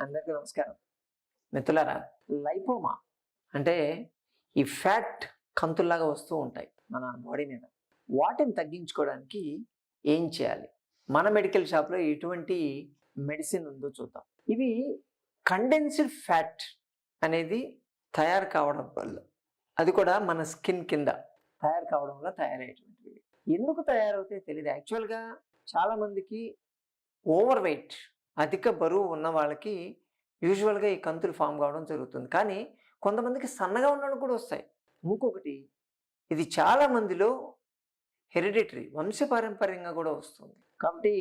అందరికీ నమస్కారం. మిత్రులారా లైపోమా అంటే ఈ ఫ్యాట్ కంతుల్లాగా వస్తూ ఉంటాయి మన బాడీ మీద. వాటిని తగ్గించుకోవడానికి ఏం చేయాలి? మన మెడికల్ షాప్లో ఎటువంటి మెడిసిన్ ఉందో చూద్దాం. ఇవి కండెన్స్డ్ ఫ్యాట్ అనేది తయారు కావడం వల్ల అది కూడా మన స్కిన్ కింద తయారు కావడం వల్ల తయారయ్యేటువంటివి. ఎందుకు తయారవుతాయి తెలియదు యాక్చువల్గా చాలామందికి ఓవర్ వెయిట్ అధిక బరువు ఉన్న వాళ్ళకి యూజువల్గా ఈ కంతులు ఫామ్ కావడం జరుగుతుంది. కానీ కొంతమందికి సన్నగా ఉన్న కూడా వస్తాయి. ఇంకొకటి ఇది చాలా మందిలో హెరిడిటరీ వంశపారంపర్యంగా కూడా వస్తుంది. కాబట్టి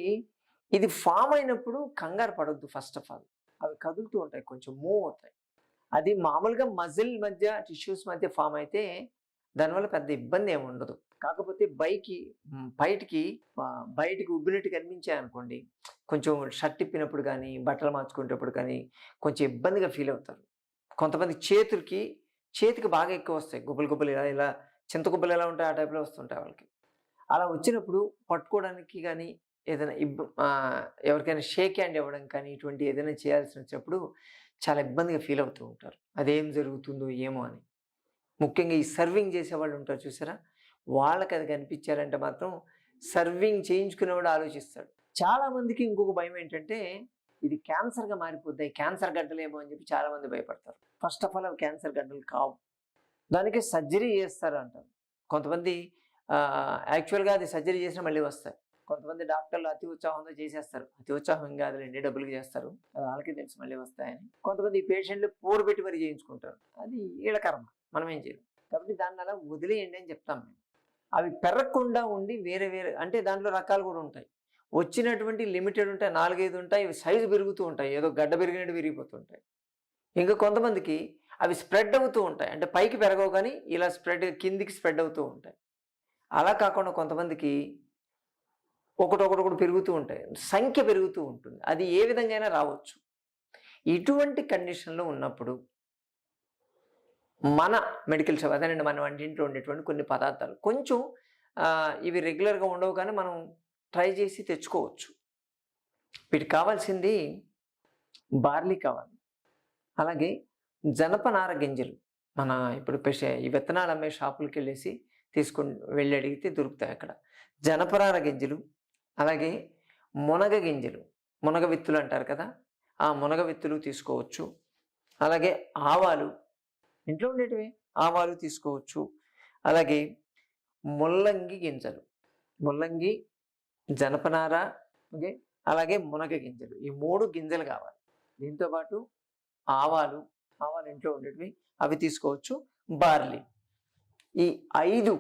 ఇది ఫామ్ అయినప్పుడు కంగారు పడొద్దు ఫస్ట్ ఆఫ్ ఆల్. అవి కదులుతూ ఉంటాయి కొంచెం మూవ్ అవుతాయి. అది మామూలుగా మజిల్ మధ్య టిష్యూస్ మధ్య ఫామ్ అయితే దానివల్ల పెద్ద ఇబ్బంది ఏమి ఉండదు. కాకపోతే బైకి బయటికి బయటికి ఉబ్బినట్టు కనిపించాయి అనుకోండి కొంచెం షర్ట్ ఇప్పినప్పుడు కానీ బట్టలు మార్చుకునేటప్పుడు కానీ కొంచెం ఇబ్బందిగా ఫీల్ అవుతారు. కొంతమంది చేతులకి చేతికి బాగా ఎక్కువ వస్తాయి. గుబ్బలు గుబ్బలు ఇలా ఇలా చింత గుబ్బలు ఎలా ఉంటాయి ఆ టైప్లో వస్తుంటాయి వాళ్ళకి. అలా వచ్చినప్పుడు పట్టుకోవడానికి కానీ ఏదైనా ఇబ్బ ఎవరికైనా షేక్ హ్యాండ్ ఇవ్వడం కానీ ఇటువంటి ఏదైనా చేయాల్సి వచ్చినప్పుడు చాలా ఇబ్బందిగా ఫీల్ అవుతూ ఉంటారు. అదేం జరుగుతుందో ఏమో అని. ముఖ్యంగా ఈ సర్వింగ్ చేసేవాళ్ళు ఉంటారు చూసారా? వాళ్ళకి అది కనిపించారంటే మాత్రం సర్వింగ్ చేయించుకునేవాడు ఆలోచిస్తాడు. చాలా మందికి ఇంకొక భయం ఏంటంటే ఇది క్యాన్సర్గా మారిపోద్ది క్యాన్సర్ గడ్డలేమో అని చెప్పి చాలామంది భయపడతారు. ఫస్ట్ ఆఫ్ ఆల్ అవి క్యాన్సర్ గడ్డలు కావు. దానికి సర్జరీ చేస్తారు అంటారు కొంతమంది యాక్చువల్గా అది సర్జరీ చేసినా మళ్ళీ వస్తాయి. కొంతమంది డాక్టర్లు అతి ఉత్సాహంతో చేసేస్తారు. అతి ఉత్సాహం కాదులేండి డబ్బులకి చేస్తారు? అది వాళ్ళకి తెలిసి మళ్ళీ వస్తాయని. కొంతమంది ఈ పేషెంట్లు పోరు పెట్టి మరీ చేయించుకుంటారు. అది ఈడ కర్మ. మనం ఏం చేయలేం. కాబట్టి దాన్ని అలా వదిలేయండి అని చెప్తాం మేము. అవి పెరగకుండా ఉండి వేరే వేరే అంటే దాంట్లో రకాలు కూడా ఉంటాయి. వచ్చినటువంటి లిమిటెడ్ ఉంటాయి నాలుగైదు ఉంటాయి ఇవి సైజు పెరుగుతూ ఉంటాయి. ఏదో గడ్డ పెరిగినట్టు పెరిగిపోతుంటాయి ఇంకా కొంతమందికి అవి స్ప్రెడ్ అవుతూ ఉంటాయి. అంటే పైకి పెరగవు కానీ ఇలా స్ప్రెడ్ కిందికి స్ప్రెడ్ అవుతూ ఉంటాయి. అలా కాకుండా కొంతమందికి ఒకటొకటొకటి పెరుగుతూ ఉంటాయి. సంఖ్య పెరుగుతూ ఉంటుంది. అది ఏ విధంగా అయినా రావచ్చు? ఇటువంటి కండిషన్లో ఉన్నప్పుడు మన మెడికల్ షాప్ అదేనండి మన వంటింట్లో ఉండేటువంటి కొన్ని పదార్థాలు కొంచెం ఇవి రెగ్యులర్గా ఉండవు కానీ మనం ట్రై చేసి తెచ్చుకోవచ్చు. వీటికి కావాల్సింది బార్లీ కావాలి. అలాగే జనపనార గింజలు మన ఇప్పుడు పెష ఈ విత్తనాలు అమ్మే షాపులకి వెళ్ళేసి తీసుకుని వెళ్ళి అడిగితే దొరుకుతాయి అక్కడ. జనపనార గింజలు అలాగే మునగ గింజలు మునగ విత్తులు అంటారు కదా ఆ మునగ విత్తులు తీసుకోవచ్చు. అలాగే ఆవాలు ఇంట్లో ఉండేటివి ఆవాలు తీసుకోవచ్చు. అలాగే ముల్లంగి గింజలు ముల్లంగి జనపనార ఓకే అలాగే మునగ గింజలు ఈ మూడు గింజలు కావాలి. దీంతో పాటు ఆవాలు ఆవాలు ఇంట్లో ఉండేటివి అవి తీసుకోవచ్చు. బార్లీ ఈ ఐదు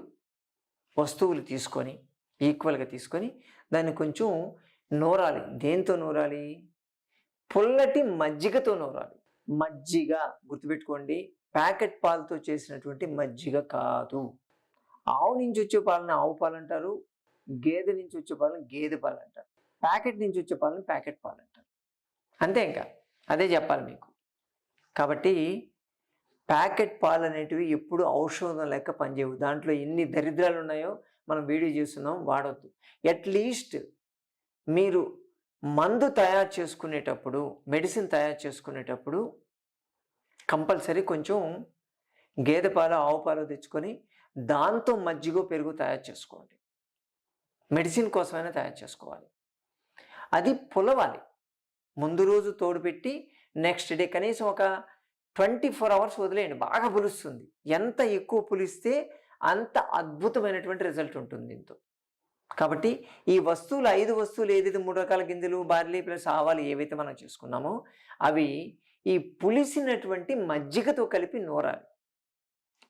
వస్తువులు తీసుకొని ఈక్వల్గా తీసుకొని దాన్ని కొంచెం నూరాలి. దేంతో నూరాలి? పుల్లటి మజ్జిగతో నూరాలి. మజ్జిగ గుర్తుపెట్టుకోండి. ప్యాకెట్ పాలతో చేసినటువంటి మజ్జిగ కాదు. ఆవు నుంచి వచ్చే పాలను ఆవు పాలు అంటారు. గేదె నుంచి వచ్చే పాలను గేదె పాలు అంటారు. ప్యాకెట్ నుంచి వచ్చే పాలను ప్యాకెట్ పాలు అంటారు. అంతే ఇంకా. అదే చెప్పాలి మీకు. కాబట్టి ప్యాకెట్ పాలు అనేటివి ఎప్పుడు ఔషధం లెక్క పనిచేయవు. దాంట్లో ఎన్ని దరిద్రాలు ఉన్నాయో మనం వీడియో చేస్తున్నాం వాడొద్దు. అట్లీస్ట్ మీరు మందు తయారు చేసుకునేటప్పుడు మెడిసిన్ తయారు చేసుకునేటప్పుడు కంపల్సరీ కొంచెం గేదె పాలు ఆవు పాలు తెచ్చుకొని దాంతో మజ్జిగ పెరుగు తయారు చేసుకోండి. మెడిసిన్ కోసమైనా తయారు చేసుకోవాలి. అది పులవాలి. ముందు రోజు తోడు పెట్టి నెక్స్ట్ డే కనీసం ఒక ట్వంటీ ఫోర్ అవర్స్ వదిలేయండి. బాగా పులుస్తుంది. ఎంత ఎక్కువ పులిస్తే అంత అద్భుతమైనటువంటి రిజల్ట్ ఉంటుంది దీంతో. కాబట్టి ఈ వస్తువులు ఐదు వస్తువులు ఏదైతే మూడు రకాల గింజలు బార్లీ ప్లస్ ఆవాలు ఏవైతే మనం చేసుకున్నామో అవి ఈ పులిసినటువంటి మజ్జిగతో కలిపి నూరాలి.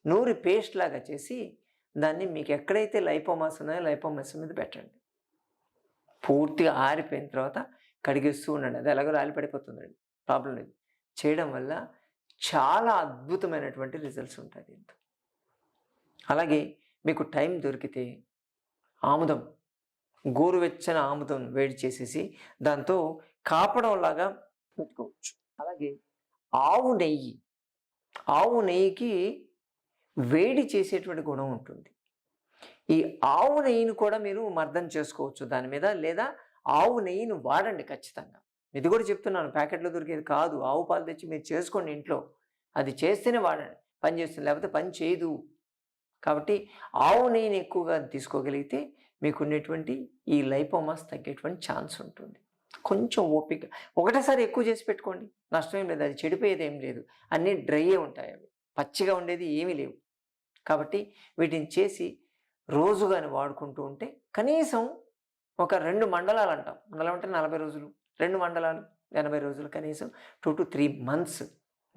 నూరి పేస్ట్ లాగా చేసి దాన్ని మీకు ఎక్కడైతే లైపోమాస్ ఉన్నాయో లైపోమాస్ మీద పెట్టండి. పూర్తిగా ఆరిపోయిన తర్వాత కడిగేస్తూ ఉండండి. అది ఎలాగో రాలి పడిపోతుందండి ప్రాబ్లం లేదు. చేయడం వల్ల చాలా అద్భుతమైనటువంటి రిజల్ట్స్ ఉంటాయి దీంతో. అలాగే మీకు టైం దొరికితే ఆముదం గోరువెచ్చని ఆముదం వేడి చేసేసి దాంతో కాపడంలాగా పెట్టుకోవచ్చు. అలాగే ఆవు నెయ్యి ఆవు నెయ్యికి వేడి చేసేటువంటి గుణం ఉంటుంది. ఈ ఆవు నెయ్యిని కూడా మీరు మర్దం చేసుకోవచ్చు దాని మీద లేదా ఆవు నెయ్యిని వాడండి ఖచ్చితంగా. ఇది కూడా చెప్తున్నాను ప్యాకెట్లో దొరికేది కాదు. ఆవు పాలు తెచ్చి మీరు చేసుకోండి ఇంట్లో. అది చేస్తేనే వాడండి. పని చేస్తుంది లేకపోతే పని చేయదు. కాబట్టి ఆవు నేను ఎక్కువగా తీసుకోగలిగితే మీకున్నటువంటి ఈ లైపోమాస్ తగ్గేటువంటి ఛాన్స్ ఉంటుంది. కొంచెం ఓపిక. ఒకటేసారి ఎక్కువ చేసి పెట్టుకోండి. నష్టం ఏం లేదు. అది చెడిపోయేది ఏం లేదు. అన్నీ డ్రైయే ఉంటాయి అవి. పచ్చిగా ఉండేది ఏమీ లేవు. కాబట్టి వీటిని చేసి రోజుగాని వాడుకుంటూ ఉంటే కనీసం ఒక రెండు మండలాలు అంటాం. మండలం అంటే నలభై రోజులు. రెండు మండలాలు ఎనభై రోజులు కనీసం టూ టు త్రీ మంత్స్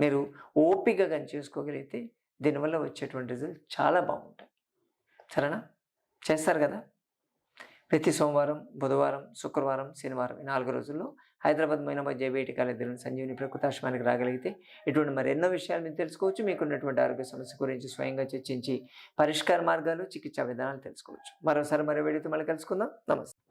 మీరు ఓపికగా కానీ చేసుకోగలిగితే దీనివల్ల వచ్చేటువంటి రిజల్ట్ చాలా బాగుంటాయి. సరేనా? చేస్తారు కదా? ప్రతి సోమవారం బుధవారం శుక్రవారం శనివారం ఈ నాలుగు రోజుల్లో హైదరాబాద్ మైనాబాద్ జేబీఐటి కాలేజీలో సంజీవిని ప్రకృతాశ్రమానికి రాగలిగితే ఇటువంటి మరి ఎన్నో విషయాలు మీరు తెలుసుకోవచ్చు. మీకున్నటువంటి ఆరోగ్య సమస్య గురించి స్వయంగా చర్చించి పరిష్కార మార్గాలు చికిత్సా విధానాలు తెలుసుకోవచ్చు. మరోసారి మరో వీడియోతో మళ్ళీ కలుసుకుందాం. నమస్తే.